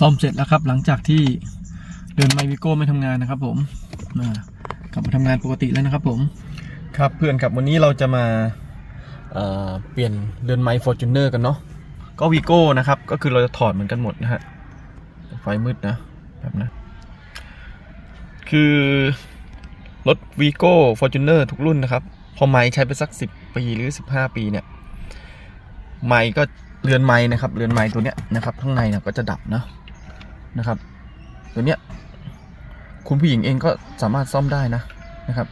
ซ่อมเสร็จแล้วครับ หลังจากที่เดินไมวิโก้ไม่ทำงานนะครับผมกลับมาทำงานปกติแล้วนะครับผม ครับเพื่อนครับวันนี้เราจะมาเเปลี่ยนเรือนไมฟอร์จูเนอร์กันเนาะก็วีโก้นะครับ ก็คือเราจะถอดเหมือนกันหมดนะฮะไฟมืดนะแบบนะ คือรถวีโก้ฟอร์จูเนอร์ทุกรุ่นนะครับ พอไม้ใช้ไปสักสิบปีหรือสิบห้าปีเนี่ย ไม้ก็เรือนไม้นะครับ เรือนไม้ตัวเนี้ยนะครับ ข้างในเนี่ยก็จะดับเนาะ นะครับ ตัวเนี้ยคุณผู้หญิงเองก็สามารถซ่อมได้นะนะครับ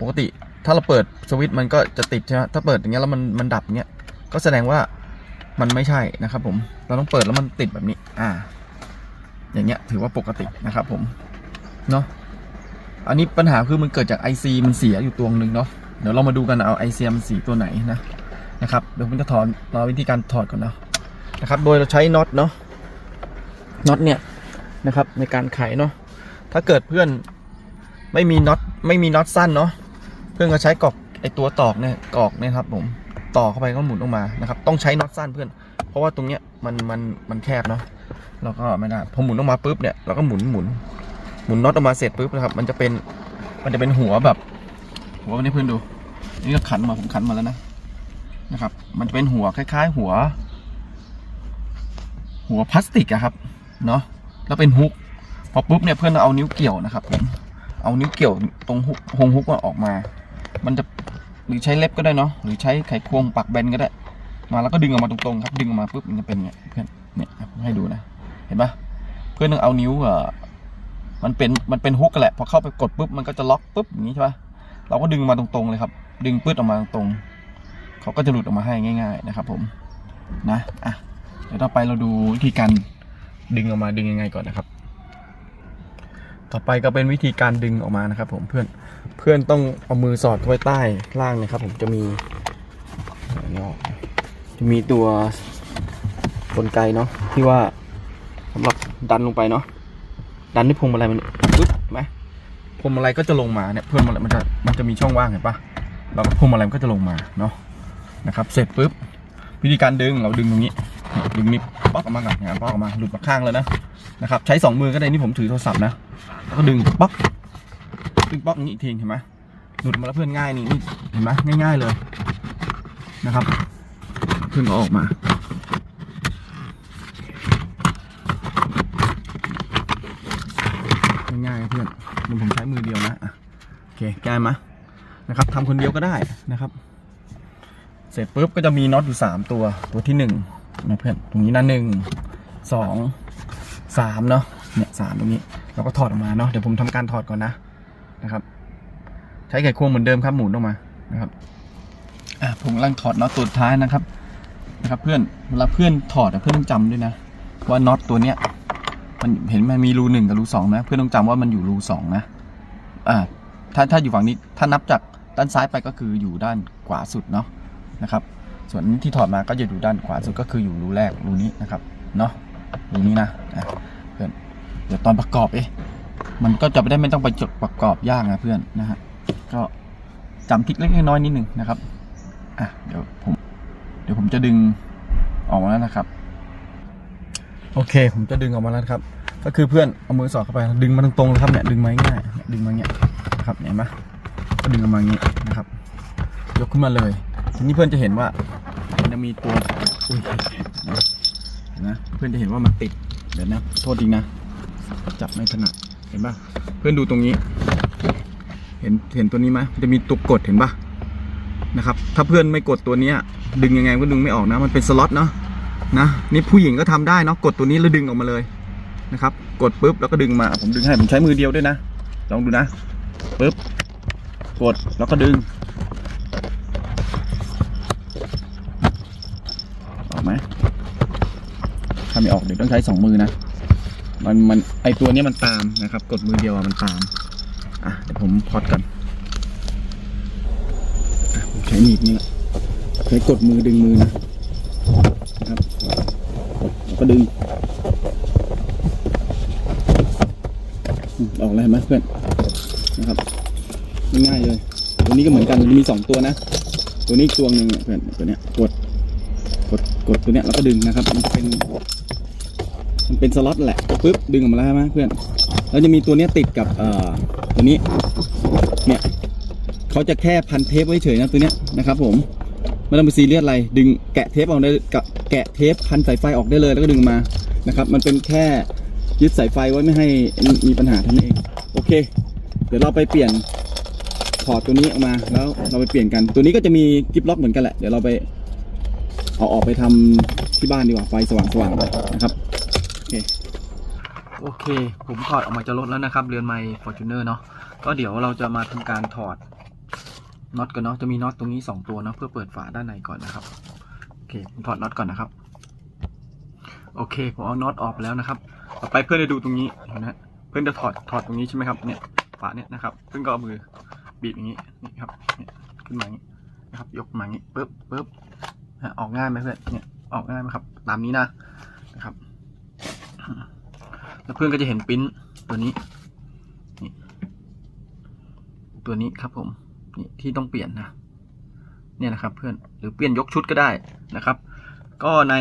ปกติถ้าเราเปิดสวิตช์มันก็จะติดใช่ไหมถ้าเปิดอย่างเงี้ยแล้วมันมันดับเงี้ยก็แสดงว่ามันไม่ใช่นะครับผมเราต้องเปิดแล้วมันติดแบบนี้ อ่า อย่างเงี้ยถือว่าปกตินะครับผมเนาะอันนี้ปัญหาคือมันเกิดจาก IC มันเสียอยู่ตัวหนึ่งเนาะเดี๋ยวเรามาดูกันเอา IC มันสีตัวไหนนะนะครับเดี๋ยวผมจะถอดรอวิธีการถอดก่อนเนาะนะครับ โดยเราใช้น็อตเนาะ น็อตเนี่ยนะครับในการไขเนาะถ้าเกิดเพื่อนไม่มีน็อตไม่มีน็อตสั้นเนาะเพื่อนก็ใช้กรอกไอตัวตอกเนี่ยกรอกเนี่ยครับผมต่อเข้าไปก็หมุนออกมานะครับต้องใช้น็อตสั้นเพื่อน เพราะว่าตรงเนี้ยมันมันมันแคบเนาะเราก็ไม่ได้พอหมุนออกมาปุ๊บเนี่ยเราก็หมุนหมุนหมุนน็อตออกมาเสร็จปุ๊บนะครับมันจะเป็นมันจะเป็นหัวแบบหัววันนี้เพื่อนดู นี่ก็ขันมาผมขันมาแล้วนะนะครับ มันจะเป็นหัวคล้าย ๆ หัว หัวพลาสติกอะครับ เนาะแล้วเป็นฮุกพอปุ๊บเนี่ยเพื่อนเอานิ้วเกี่ยวนะครับผมเอานิ้วเกี่ยวตรงฮุกฮงฮุกออกมา มันจะหรือใช้เล็บก็ได้เนาะหรือใช้ไขควงปักแบนก็ได้ มาแล้วก็ดึงออกมาตรงๆครับ ดึงออกมาปุ๊บมันจะเป็นเนี่ยเพื่อนเนี่ยให้ดูนะ เห็นปะเพื่อนต้องเอานิ้วเอ่อมันเป็นมันเป็นฮุกแหละพอเข้าไปกดปุ๊บมันก็จะล็อกปุ๊บอย่างนี้ใช่ปะเราก็ดึงมาตรงๆเลยครับ ดึงปื๊ดออกมาตรงๆเขาก็จะหลุดออกมาให้ง่าย ๆ นะครับ ผมนะอะเดี๋ยวต่อไปเราดูวิธีการ ดึงออกมาดึงยังไงก่อนนะครับ ต่อไปก็เป็นวิธีการดึงออกมานะครับ ผมเพื่อนเพื่อนต้องเอามือสอดเข้าไปใต้ล่างนะครับ ผมจะมีจะมีตัวกลไกเนาะที่ว่าสำหรับดันลงไปเนาะดันที่พวงมาลัยมันปึ๊บไหมพวงมาลัยก็จะลงมาเนี่ยเพื่อนมันมันจะมันจะมีช่องว่างเห็นปะเราก็พวงมาลัยมันก็จะลงมาเนาะนะครับ เสร็จปุ๊บวิธีการดึงเราดึงตรงนี้ดึงนี่ ป๊อกออกมาก่อนงานป๊อกออกมาหลุดมาข้างเลยนะนะครับใช้สองมือก็ได้นี่ผมถือโทรศัพท์นะแล้วก็ดึงป๊อกดึงป๊อกงนี้อีกทีเห็นไหมหลุดมาแล้วเพื่อนง่ายนี่นี่เห็นไหมง่าย ๆเลยนะครับเพื่อนก็ออกมาง่ายๆเพื่อนเดี๋ยวผมใช้มือเดียวนะอะโอเคแก้ไหมนะครับทำคนเดียวก็ได้นะครับ เสร็จปุ๊บก็จะมีน็อตอยู่สามตัวตัวที่ห นะเพื่อนตรงนี้นะหนึ่งสองสามเนาะเนี่ยสามตรงนี้เราก็ถอดออกมาเนาะเดี๋ยวผมทำการถอดก่อนนะนะครับ ใช้ไขควงเหมือนเดิมครับหมุนออกมานะครับอะผมกำลังถอดน็อตตัวสุดท้ายนะครับนะครับ เพื่อนเวลาเพื่อนถอดเพื่อนต้องจำด้วยนะว่าน็อตตัวเนี้ยมันเห็นมันมีรูหนึ่งกับรูสองนะ เพื่อนต้องจำว่ามันอยู่รูสองนะอ่าถ้าถ้าอยู่ฝั่งนี้ถ้านับจากด้านซ้ายไปก็คืออยู่ด้านขวาสุดเนาะนะครับ ส่วนที่ถอดมาก็จะอยู่ด้านขวาสุดก็คืออยู่รูแรกรูนี้นะครับเนาะรูนี้นะเพื่อนเดี๋ยวตอนประกอบเอ๊ะมันก็จะไม่ได้ไม่ต้องไปจดประกอบยากนะเพื่อนนะฮะก็จำทิกเล็กน้อยนิดหนึ่งนะครับอะเดี๋ยวผม เดี๋ยวผมจะดึงออกมาแล้วนะครับ โอเค ผมจะดึงออกมาแล้วครับ ก็คือเพื่อนเอามือสอดเข้าไปดึงมาตรงๆเลยครับเนี่ยดึงมาง่ายๆเนี่ยดึงมาเงี้ยครับเห็นไหมก็ดึงออกมาอย่างงี้นะครับ ยกขึ้นมาเลย ทีนี้เพื่อนจะเห็นว่า มันจะมีตัวอุ้ยเห็นไหมเพื่อนจะเห็นว่ามันติดเดี๋ยวนะโทษจริงนะจับไม่ถนัดเห็นปะเพื่อนดูตรงนี้ เห็นเห็นตัวนี้ไหมมันจะมีตัวกดเห็นปะนะครับ ถ้าเพื่อนไม่กดตัวนี้ดึงยังไงก็ดึงไม่ออกนะ มันเป็นสล็อตเนาะนะนี่ผู้หญิงก็ทำได้เนาะกดตัวนี้แล้วดึงออกมาเลยนะครับ กดปุ๊บแล้วก็ดึงมาผมดึงให้ผมใช้มือเดียวด้วยนะลองดูนะปุ๊บกดแล้วก็ดึง ออกไหมถ้า ไม่ออกเดี๋ยวต้องใช้สองมือนะ มันมันไอตัวนี้มันตามนะครับ กดมือเดียวมันตาม อะเดี๋ยวผมพอดกันอะผมใช้หนีบนี่แหละใช้กดมือดึงมือนะนะครับแล้วก็ดึงออกแล้วเห็นไหมเพื่อนนะครับง่ายๆเลย ตัวนี้ก็เหมือนกันมันมีสองตัวนะ ตัวนี้ตัวหนึ่งเพื่อนตัวเนี้ยกดกดกดตัวเนี้ยแล้วก็ดึงนะครับ มันจะเป็น มันเป็นสล็อตแหละปุ๊บดึงออกมาแล้วใช่ไหมเพื่อนแล้วจะมีตัวเนี้ติดกับเอ่อตัวนี้เนี่ยเขาจะแค่พันเทปไว้เฉยนะตัวเนี้ยนะครับ ผมไม่ต้องไปซีเรียสอะไร ดึงแกะเทปออกได้กะแกะเทปพันสายไฟออกได้เลยแล้วก็ดึงมานะครับ มันเป็นแค่ยึดสายไฟไว้ไม่ให้มีปัญหาท่านเอง โอเค เดี๋ยวเราไปเปลี่ยนถอดตัวนี้ออกมาแล้วเราไปเปลี่ยนกัน ตัวนี้ก็จะมีกิฟล็อกเหมือนกันแหละ เดี๋ยวเราไปเอาออกไปทำที่บ้านดีกว่าไฟสว่างๆนะครับ โอเคโอเค ผมถอดออกมาจะลดแล้วนะครับ เรือนไมค์ฟอร์จูเนอร์เนาะ ก็เดี๋ยวเราจะมาทำการถอดน็อตกันเนาะ จะมีน็อตตรงนี้ 2 ตัวเนาะเพื่อเปิดฝาด้านในก่อนนะครับ โอเคผมถอดน็อตก่อนนะครับ โอเค ผมเอาน็อตออกแล้วนะครับ ต่อไปเพื่อนจะดูตรงนี้เห็นไหมฮะเพื่อนจะถอด ถอดตรงนี้ใช่ไหมครับ เนี่ย ฝาเนี่ยนะครับ เพื่อนก็เอามือบีบอย่างนี้ นี่ครับเนี่ยขึ้นมาอย่างนี้นะครับ ยกมาอย่างนี้ปึ๊บปึ๊บออกง่ายไหมเพื่อน เนี่ย ออกง่ายไหมครับ ตามนี้นะ นะครับ แล้วเพื่อนก็จะเห็นปริ้นตัวนี้นี่ตัวนี้ครับผมนี่ที่ต้องเปลี่ยนนะเนี่ยนะครับเพื่อนหรือเปลี่ยนยกชุดก็ได้นะครับ ก็ใน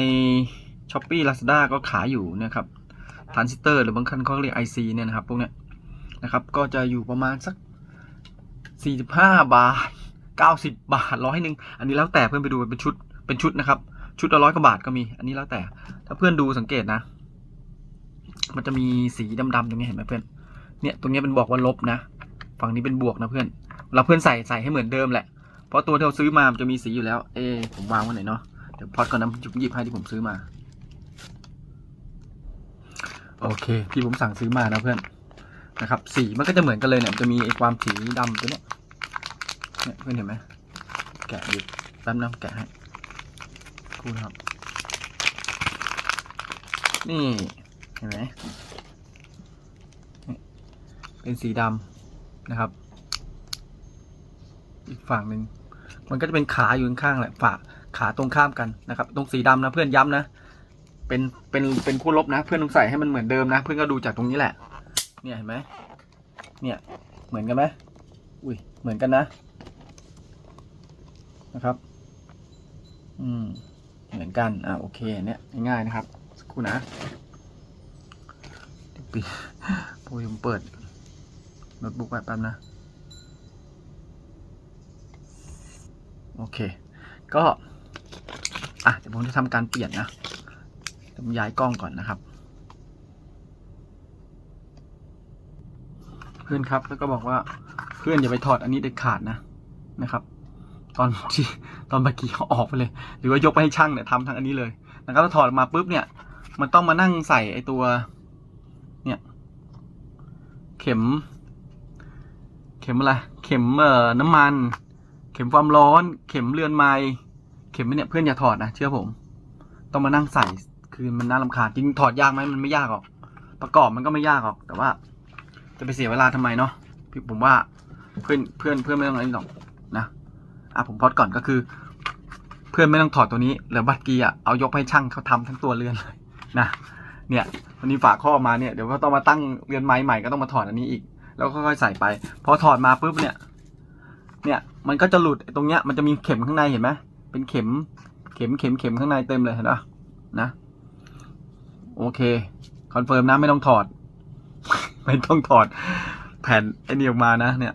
s h อ p e e Lazada ก็ขายอยู่นะครับทรานซิสเตอร์หรือบางคันเขาเรียก IC เนี่ยนะครับพวกเนี้ยนะครับก็จะอยู่ประมาณสัก 45 บาท 90 บาทร้อยหนึ่งอันนี้แล้วแต่เพื่อนไปดูเป็นชุดเป็นชุดนะครับ ชุดละร้อยกว่าบาทก็มี อันนี้แล้วแต่ถ้าเพื่อนดูสังเกตนะ มันจะมีสีดำๆตรงนี้เห็นไหมเพื่อนเนี่ยตรงนี้เป็นบอกว่าลบนะ ฝั่งนี้เป็นบวกนะเพื่อน เราเพื่อนใส่ใส่ให้เหมือนเดิมแหละ เพราะตัวที่เราซื้อมามันจะมีสีอยู่แล้ว เอผมวางไว้ไหนเนาะ เดี๋ยวพอดก่อนนะผมหยิบให้ที่ผมซื้อมา โอเค ที่ผมสั่งซื้อมานะเพื่อน นะครับ สีมันก็จะเหมือนกันเลยเนี่ยมันจะมีไอ้ความสีดำตัวเนี้ยเนี่ยเพื่อนเห็นไหม แกะอยู่แป๊บนึงแกะให้ครูนะครับ นี่ ห็นไหมเป็นสีดำนะครับ อีกฝั่งหนึ่งมันก็จะเป็นขาอยู่ข้างๆแหละฝาขาตรงข้ามกันนะครับ ตรงสีดำนะเพื่อนย้ำนะเป็นเป็นเป็นคู่ลบนะ เพื่อนต้องใส่ให้มันเหมือนเดิมนะ เพื่อนก็ดูจากตรงนี้แหละ เนี่ยเห็นไหมเนี่ยเหมือนกันไหมอุ้ยเหมือนกันนะนะครับ อืม เหมือนกัน อ่า โอเค เนี่ย ง่ายๆ นะครับ สักครู่นะ ปิดโอ้ยผมเปิดโน้ตบุ๊กไว้แป๊บนะ โอเค ก็ อะ เดี๋ยวผมจะทำการเปลี่ยนนะผมย้ายกล้องก่อนนะครับ เพื่อนครับแล้วก็บอกว่าเพื่อนอย่าไปถอดอันนี้เด็ดขาดนะนะครับตอนที่ตอนเมื่อกี้เขาออกไปเลย หรือว่ายกไปให้ช่างเนี่ยทำทั้งอันนี้เลยนะครับถ้าถอดมาปุ๊บเนี่ย มันต้องมานั่งใส่ไอตัว เข็ม เข็มอะไร เข็มเอ่อน้ำมัน เข็มความร้อน เข็มเรือนไม้เข็มเนี่ยเพื่อนอย่าถอดนะเชื่อผม ต้องมานั่งใส่คือมันน่ารำคาญจริงถอดยากไหมมันไม่ยากหรอก ประกอบมันก็ไม่ยากหรอก แต่ว่า จะไปเสียเวลาทำไมเนาะพี่ผมว่าเพื่อนเพื่อนเพื่อนไม่ต้องอะไรหรอกนะอะผมพอดก่อนก็คือ เพื่อนไม่ต้องถอดตัวนี้เหลือบัตรกีอะเอายกไปให้ช่างเขาทำทั้งตัวเรือนเลยนะ เนี่ยวันนี้ฝากข้อมาเนี่ยเดี๋ยวก็ต้องมาตั้งเรือนไม้ใหม่ก็ต้องมาถอดอันนี้อีก แล้วค่อยๆใส่ไป พอถอดมาปุ๊บเนี่ย เนี่ยมันก็จะหลุดตรงเนี้ยมันจะมีเข็มข้างในเห็นไหมเป็นเข็ม เข็มเข็มเข็มข้างในเต็มเลยเห็นปะนะ โอเคคอนเฟิร์มนะไม่ต้องถอด ไม่ต้องถอด แผ่นไอ้นี่ออกมานะ เนี่ย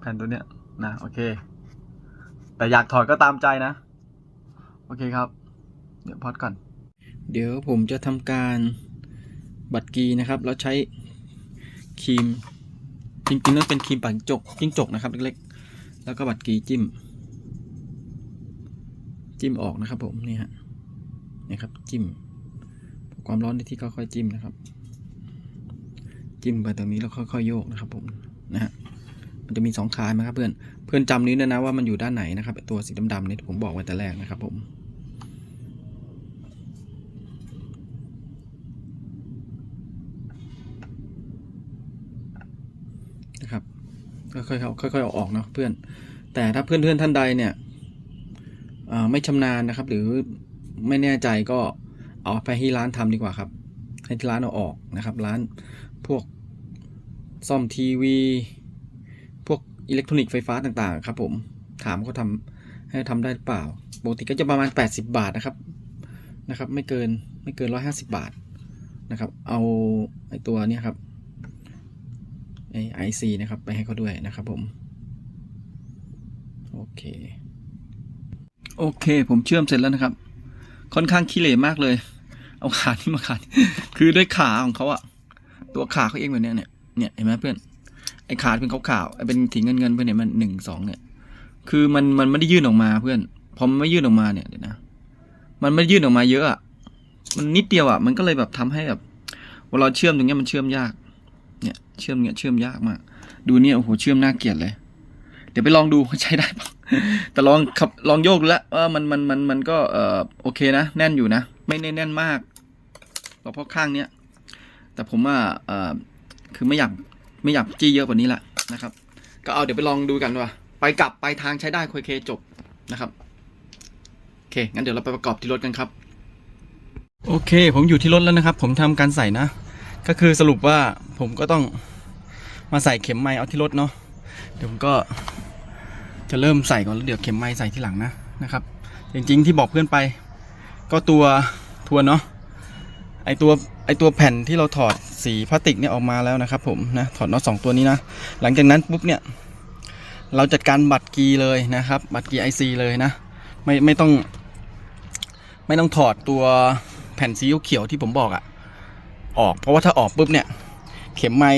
แผ่นตัวเนี้ยนะโอเค แต่อยากถอดก็ตามใจนะ โอเคครับ เดี๋ยวพอดก่อน เดี๋ยวผมจะทำการ บัตรกีนะครับแล้วใช้ครีมจริงๆนั่นเป็นครีมปังจกจิ้งจกนะครับเล็กๆ แล้วก็บัตรกีจิ้ม จิ้มออกนะครับผมนี่ฮะนี่ครับจิ้ม ความร้อนในที่ค่อยๆจิ้มนะครับ จิ้มไปตรงนี้แล้วค่อยๆโยกนะครับผมนะฮะมันจะมีสองขาไหมครับเพื่อนเพื่อนจำนี้ด้วยนะว่ามันอยู่ด้านไหนนะครับตัวสีดำๆนี่ที่ผมบอกไว้แต่แรกนะครับผม นะครับค่อยๆเอาค่อยๆเอาออกเนาะเพื่อน แต่ถ้าเพื่อนๆท่านใดเนี่ยไม่ชำนาญนะครับ หรือไม่แน่ใจก็เอาไปที่ร้านทำดีกว่าครับ ให้ที่ร้านเอาออกนะครับ ร้านพวกซ่อมทีวี พวกอิเล็กทรอนิกส์ไฟฟ้าต่างๆ ครับ ผมถามเขาทำให้ทำได้หรือเปล่าปกติก็จะประมาณ 80 บาทนะครับนะครับ ไม่เกินไม่เกิน 150 บาทนะครับ เอาไอตัวนี้ครับ ไอไอซีนะครับไปให้เขาด้วยนะครับผม โอเค โอเค ผมเชื่อมเสร็จแล้วนะครับ ค่อนข้างขี้เหร่มากเลย เอาขาที่มาขัดคือด้วยขาของเขาอะตัวขาเขาเองแบบเนี้ยเนี่ยเนี่ยเห็นไหมเพื่อนไอขาเป็นขาวๆไอเป็นสีเงินเงินๆเพื่อนเนี่ยมันหนึ่งสองเนี่ย คือมันมันไม่ได้ยื่นออกมาเพื่อนพอมันไม่ยื่นออกมาเนี่ยเดี๋ยวนะ มันไม่ได้ยื่นออกมาเยอะอะมันนิดเดียวอะมันก็เลยแบบทำให้แบบเวลาเชื่อมตรงเนี้ยมันเชื่อมยาก เชื่อมเนี้ยเชื่อมยากมาก ดูเนี่ยโอ้โหเชื่อมน่าเกลียดเลย เดี๋ยวไปลองดูใช้ได้ปะแต่ลองขับลองโยกแล้วว่ามันมันมันมันก็เออโอเคนะ แน่นอยู่นะ ไม่แน่นแน่นมากเพราะข้างเนี้ยแต่ผมว่าเออคือไม่อยากไม่อยากจี้เยอะกว่านี้ละนะครับ ก็เอาเดี๋ยวไปลองดูกันว่าไปกลับไปทางใช้ได้คุยเคจบนะครับโอเคงั้นเดี๋ยวเราไปประกอบที่รถกันครับ โอเค ผมอยู่ที่รถแล้วนะครับ ผมทำการใส่นะ ก็คือสรุปว่าผมก็ต้องมาใส่เข็มไม้เอาที่รถเนาะเดี๋ยวผมก็จะเริ่มใส่ก่อนแล้วเดี๋ยวเข็มไม้ใส่ที่หลังนะนะครับ จริงๆที่บอกเพื่อนไป ก็ตัวทวนเนาะไอตัวไอตัวแผ่นที่เราถอดสีพลาสติกเนี่ยออกมาแล้วนะครับผมนะถอดน็อตสองตัวนี้นะ หลังจากนั้นปุ๊บเนี่ยเราจัดการบัตรกีเลยนะครับ บัตรกีไอซีเลยนะ ไม่ไม่ต้อง ไม่ต้องถอดตัวแผ่นสีเขียวที่ผมบอกอะ ออก เพราะว่าถ้าออกปุ๊บเนี่ย เข็มไม้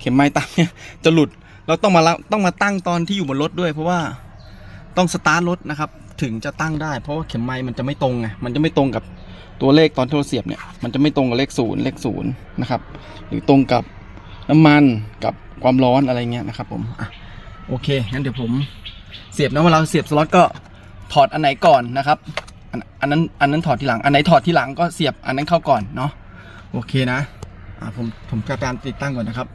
เข็มไม้ตั้งเนี่ยจะหลุดเราต้องมาต้องมาตั้งตอนที่อยู่บนรถด้วย เพราะว่าต้องสตาร์ทรถนะครับ ถึงจะตั้งได้ เพราะว่าเข็มไม้มันจะไม่ตรงไงมันจะไม่ตรงกับตัวเลขตอนที่เราเสียบเนี่ยมันจะไม่ตรงกับเลขศูนย์เลขศูนย์นะครับ หรือตรงกับน้ำมันกับความร้อนอะไรเงี้ยนะครับ ผมอะโอเคงั้นเดี๋ยวผมเสียบนะเวลาเสียบสล็อตก็ถอดอันไหนก่อนนะครับอันนั้นอันนั้นถอดทีหลัง อันไหนถอดทีหลังก็เสียบอันนั้นเข้าก่อนเนาะ โอเคนะอะผมผมจะการติดตั้งก่อนนะครับ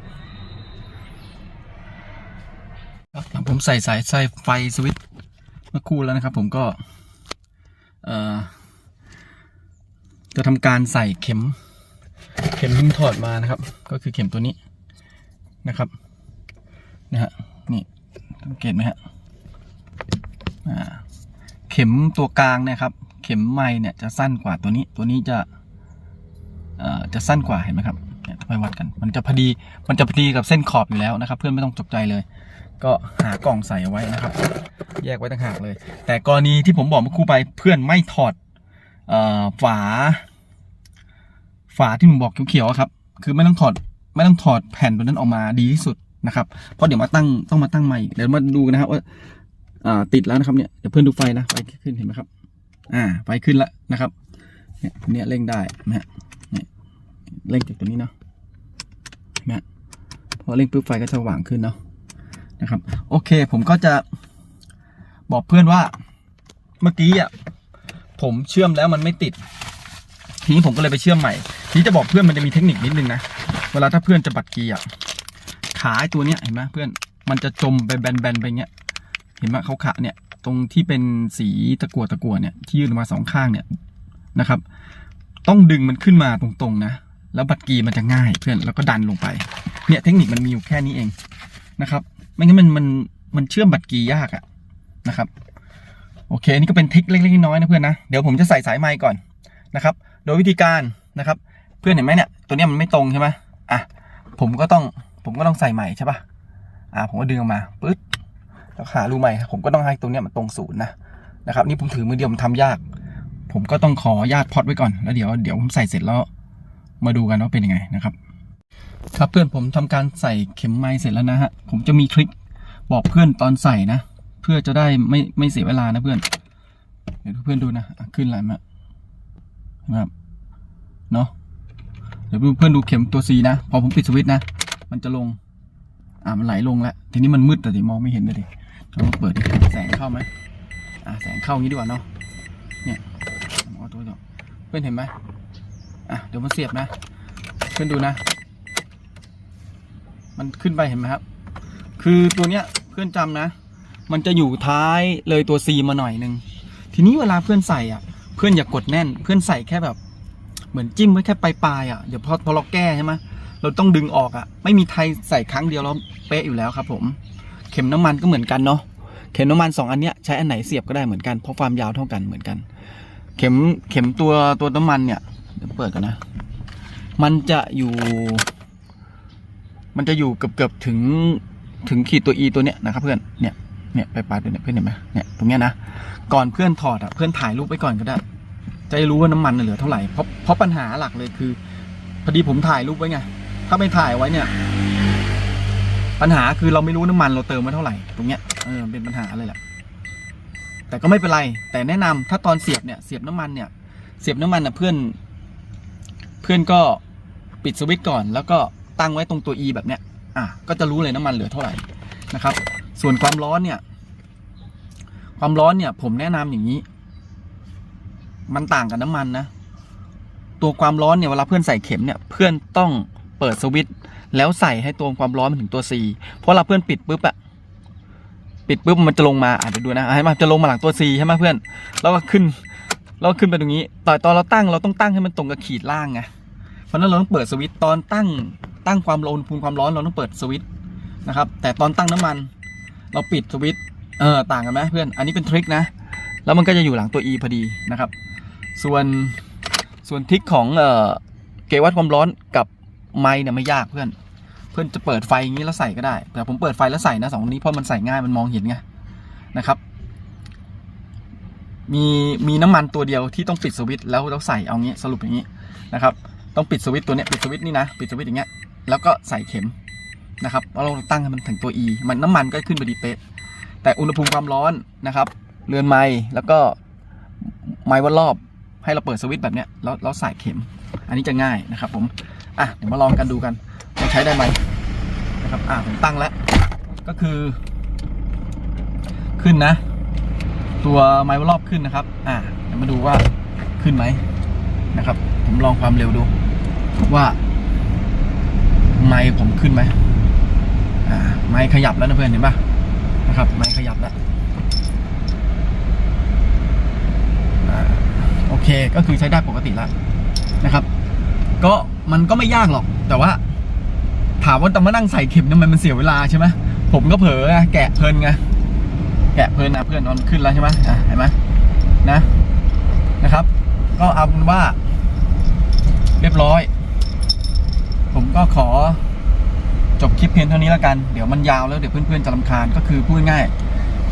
ครับหลังผมใส่สายไฟไฟสวิตช์เมื่อคู่แล้วนะครับ ผมก็เอ่อจะทำการใส่เข็ม เข็มที่ถอดมานะครับ ก็คือเข็มตัวนี้นะครับนะฮะนี่สังเกตไหมฮะเข็มตัวกลางเนี่ยครับ เข็มไม้เนี่ยจะสั้นกว่าตัวนี้ ตัวนี้จะ จะสั้นกว่าเห็นไหมครับเนี่ยไปวัดกัน มันจะพอดีมันจะพอดีกับเส้นขอบอยู่แล้วนะครับ เพื่อนไม่ต้องตกใจเลย ก็หากล่องใส่เอาไว้นะครับ แยกไว้ต่างหากเลย แต่กรณีที่ผมบอกเมื่อครู่ไปเพื่อนไม่ถอดฝา ฝาที่ผมบอกเขียวๆครับ คือไม่ต้องถอดไม่ต้องถอดแผ่นตัวนั้นออกมาดีที่สุดนะครับ เพราะเดี๋ยวมาตั้งต้องมาตั้งใหม่เดี๋ยวมาดูกันนะครับว่าติดแล้วนะครับเนี่ยเดี๋ยวเพื่อนดูไฟนะไฟขึ้นเห็นไหมครับ อ่าไฟขึ้นแล้วนะครับ เนี่ยเนี่ยเร่งได้นไหมฮะ เร่งจากตัวนี้เนาะเห็นไหมพอเร่งปุ๊บไฟก็จะสว่างขึ้นเนาะนะครับ โอเค ผมก็จะบอกเพื่อนว่าเมื่อกี้อะผมเชื่อมแล้วมันไม่ติด ทีนี้ผมก็เลยไปเชื่อมใหม่ ทีนี้จะบอกเพื่อนมันจะมีเทคนิคนิดนึงนะเวลาถ้าเพื่อนจะบัดกีอะขาไอ้ตัวเนี้ยเห็นไหมเพื่อนมันจะจมไปแบนๆไปเงี้ยเห็นไหมเขาขาเนี่ย ตรงที่เป็นสีตะกัวตะกัวเนี่ยที่ยื่นมาสองข้างเนี่ยนะครับ ต้องดึงมันขึ้นมาตรงๆนะ แล้วบัดกีมันจะง่ายเพื่อนแล้วก็ดันลงไปเนี่ยเทคนิคมันมีอยู่แค่นี้เองนะครับ ไม่งั้นมันมันมันเชื่อมบัตรกียากอะนะครับโอเคนี่ก็เป็นทิคเล็กๆน้อยๆนะเพื่อนนะเดี๋ยวผมจะใส่สายไม้ก่อนนะครับ โดยวิธีการนะครับ เพื่อนเห็นไหมเนี่ยตัวเนี้ยมันไม่ตรงใช่ไหมอะผมก็ต้องผมก็ต้องใส่ใหม่ใช่ปะอะผมก็ดึงออกมาปึ๊ดแล้วหารูใหม่ผมก็ต้องให้ตรงเนี้ยมันตรงศูนย์นะนะครับ นี่ผมถือมือเดียวมันทำยาก ผมก็ต้องขอญาตพอดไว้ก่อนแล้วเดี๋ยวเดี๋ยวผมใส่เสร็จแล้ว มาดูกันว่าเป็นยังไงนะครับ ครับเพื่อนผมทำการใส่เข็มไม้เสร็จแล้วนะฮะผมจะมีทริคบอกเพื่อนตอนใส่นะ เพื่อจะได้ไม่ไม่เสียเวลานะเพื่อนเดี๋ยวเพื่อนดูนะขึ้นอะไรมานไหมครับเนาะเดี๋ยวเพื่อนดูเข็มตัว C นะ พอผมปิดสวิตช์นะ มันจะลง อ่ามันไหลลงแล้ว ทีนี้มันมืดแต่ดิมองไม่เห็นเลยดิเราเปิดดิแสงเข้าไหมอ่าแสงเข้าอย่างนี้ดีกว่าเนาะเนี่ยมเอาตัวเดียวเพื่อนเห็นไหม อะเดี๋ยวมาเสียบนะเพื่อนดูนะ มันขึ้นไปเห็นไหมครับ คือตัวเนี้ยเพื่อนจำนะ มันจะอยู่ท้ายเลยตัว C มาหน่อยหนึ่งทีนี้เวลาเพื่อนใส่อะ เพื่อนอย่ากกดแน่น เพื่อนใส่แค่แบบ เหมือนจิ้มไว้แค่ปลายๆอะ เดี๋ยวพอพอเราแก้ใช่ไหมเราต้องดึงออกอะ ไม่มีไทยใส่ครั้งเดียวแล้วเป๊ะอยู่แล้วครับ ผม เข็มน้ำมันก็เหมือนกันเนาะ เข็มน้ำมันสองอันเนี้ยใช้อันไหนเสียบก็ได้เหมือนกัน เพราะความยาวเท่ากันเหมือนกัน เข็มเข็มตัวตัวน้ำมันเนี่ย เดี๋ยวเปิดกันนะ มันจะอยู่ มันจะอยู่เกือบเกือบๆถึงถึงขีดตัว e ตัวเนี้ยนะครับเพื่อนเนี่ยเนี่ยไปปาดดูเนี่ยเพื่อนเห็นไหมเนี่ยตรงเนี้ยนะก่อนเพื่อนถอดอะเพื่อนถ่ายรูปไว้ก่อนก็ได้ จะได้รู้ว่าน้ำมันน่ะเหลือเท่าไหร่เพราะเพราะปัญหาหลักเลยคือพอดีผมถ่ายรูปไว้ไงถ้าไม่ถ่ายไว้เนี่ย ปัญหาคือเราไม่รู้น้ำมันเราเติมไว้เท่าไหร่ตรงเนี้ยเออเป็นปัญหาเลยแหละแต่ก็ไม่เป็นไร แต่แนะนำถ้าตอนเสียบเนี่ยเสียบน้ำมันเนี่ย เสียบน้ำมันน่ะเพื่อน พื่อนก็ปิดสวิตช์ก่อน แล้วก็ตั้งไว้ตรงตัว E แบบเนี้ย อะก็จะรู้เลยน้ำมันเหลือเท่าไหร่นะครับ ส่วนความร้อนเนี่ย ความร้อนเนี่ย ผมแนะนำอย่างนี้ มันต่างกับน้ำมันนะ ตัวความร้อนเนี่ยเวลาเพื่อนใส่เข็มเนี่ยเพื่อนต้องเปิดสวิตช์แล้วใส่ให้ตัวความร้อนมันถึงตัว C เพราะเราเพื่อนปิดปุ๊บอะปิดปุ๊บมันจะลงมาอาจจะเดี๋ยวดูนะให้มันจะลงมาหลังตัว C ใช่ไหมเพื่อน แล้วก็ขึ้นแล้วก็ขึ้นไปตรงนี้ตอนตอนเราตั้งเราต้องตั้งให้มันตรงกับขีดล่างไง เพราะนั้นเราต้องเปิดสวิตช์ตอนตั้งตั้งความร้อนภูมิความร้อนเราต้องเปิดสวิตช์นะครับ แต่ตอนตั้งน้ำมัน เราปิดสวิตช์เออต่างกันไหมเพื่อน อันนี้เป็นทริคนะ แล้วมันก็จะอยู่หลังตัว E พอดีนะครับ ส่วนส่วนทริคของเออเกวัดความร้อนกับไม้เนี่ยไม่ยากเพื่อน เพื่อนจะเปิดไฟอย่างนี้แล้วใส่ก็ได้ แต่ผมเปิดไฟแล้วใส่นะสองนนี้เพราะมันใส่ง่ายมันมองเห็นไงนะครับมีมีน้ำมันตัวเดียวที่ต้องปิดสวิตช์แล้วเราใส่เอางี้สรุปอย่างนี้นะครับ ต้องปิดสวิตตัวเนี้ยปิดสวิตนี่นะปิดสวิตอย่างเงี้ยแล้วก็ใส่เข็มนะครับเราตั้งให้มันถึงตัว E มันน้ำมันก็ขึ้นพอดีเป๊ะแต่อุณหภูมิความร้อนนะครับเรือนไม้แล้วก็ไม้วัดรอบให้เราเปิดสวิตแบบเนี้ยแล้วแล้วใส่เข็ม อันนี้จะง่ายนะครับผมอะเดี๋ยวมาลองกันดูกันว่าใช้ได้ไหมนะครับอะผมตั้งแล้วก็คือ ขึ้นนะ ตัวไม้วัดรอบขึ้นนะครับ อ่าเดี๋ยวมาดูว่าขึ้นไหมนะครับ ผมลองความเร็วดู ว่า ไม้ผมขึ้นไหมอ่าไม้ขยับแล้วนะเพื่อนเห็นปะนะครับ ไม้ขยับแล้วอโอเคก็คือใช้ได้ปกติแล้วนะครับ ก็มันก็ไม่ยากหรอก แต่ว่า ถามว่าต้องมานั่งใส่เข็มทำไมมันเสียเวลาใช่ไหมผมก็เผลอไงแกะเพลินไงแกะเพลินนะเพื่อนนอนขึ้นแล้วใช่ไหมอะเห็นไหมนะนะครับ ก็เอาเป็นว่า เรียบร้อย ผมก็ขอจบคลิปเพียงเท่านี้แล้วกัน เดี๋ยวมันยาวแล้วเดี๋ยวเพื่อนๆจะรำคาญก็คือพูดง่าย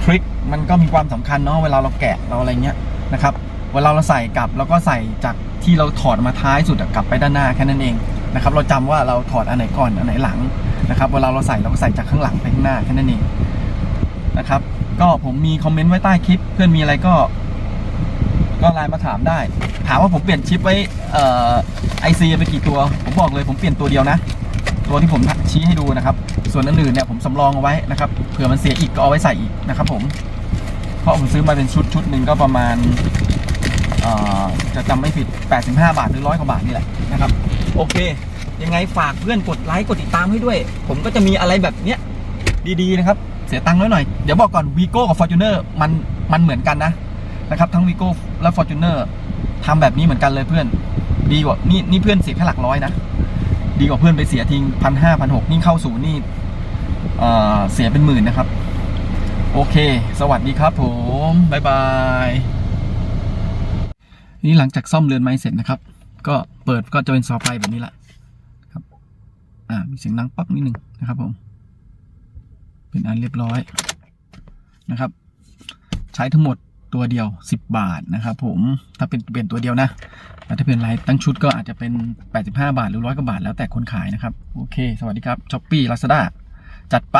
ทริคมันก็มีความสำคัญเนาะเวลาเราแกะเราอะไรเงี้ยนะครับเวลาเราใส่กลับแล้วก็ใส่จากที่เราถอดมาท้ายสุดกลับไปด้านหน้าแค่นั้นเองนะครับเราจำว่าเราถอดอันไหนก่อนอันไหนหลังนะครับเวลาเราใส่เราก็ใส่จากข้างหลังไปข้างหน้าแค่นั้นเองนะครับก็ผมมีคอมเมนต์ไว้ใต้คลิป เพื่อนมีอะไรก็ ก็ไลน์มาถามได้ ถามว่าผมเปลี่ยนชิปไว้ไอซีไปกี่ตัว ผมบอกเลยผมเปลี่ยนตัวเดียวนะ ตัวที่ผมชี้ให้ดูนะครับ ส่วนอื่นๆเนี่ยผมสำรองเอาไว้นะครับ เผื่อมันเสียอีกก็เอาไว้ใส่อีกนะครับผม เพราะผมซื้อมาเป็นชุดชุดหนึ่งก็ประมาณจะจำไม่ผิด 85 บาท หรือร้อยกว่าบาทนี่แหละนะครับ โอเค ยังไงฝากเพื่อนกดไลค์กดติดตามให้ด้วย ผมก็จะมีอะไรแบบเนี้ยดีๆนะครับ เสียตังค์น้อยหน่อย เดี๋ยวบอกก่อนวีโก้กับ Fortuner มันมันเหมือนกันนะ นะครับทั้งวีโก้และ Fortuner ทำแบบนี้เหมือนกันเลยเพื่อน ดีกว่านี่นี่เพื่อนเสียแค่หลักร้อยนะ ดีกว่าเพื่อนไปเสียทิ้งพันห้าพันหกนี่เข้าศูนย์นี่เเสียเป็นหมื่นนะครับ โอเค สวัสดีครับผมบ๊ายบายนี่หลังจากซ่อมเรือนไม้เสร็จนะครับ ก็เปิดก็จะเป็นซอไฟแบบนี้แหละครับ อ่ามีเสียงดังปั๊กนิดนึงนะครับ ผม เป็นอันเรียบร้อยนะครับ ใช้ทั้งหมด ตัวเดียว 10 บาทนะครับผมถ้าเป็นเปลี่ยนตัวเดียวนะแต่ถ้าเป็นลายตั้งชุดก็อาจจะเป็น 85 บาทหรือร้อยกว่าบาทแล้วแต่คนขายนะครับ โอเค สวัสดีครับช้อปปี้ลาซาด้าจัดไป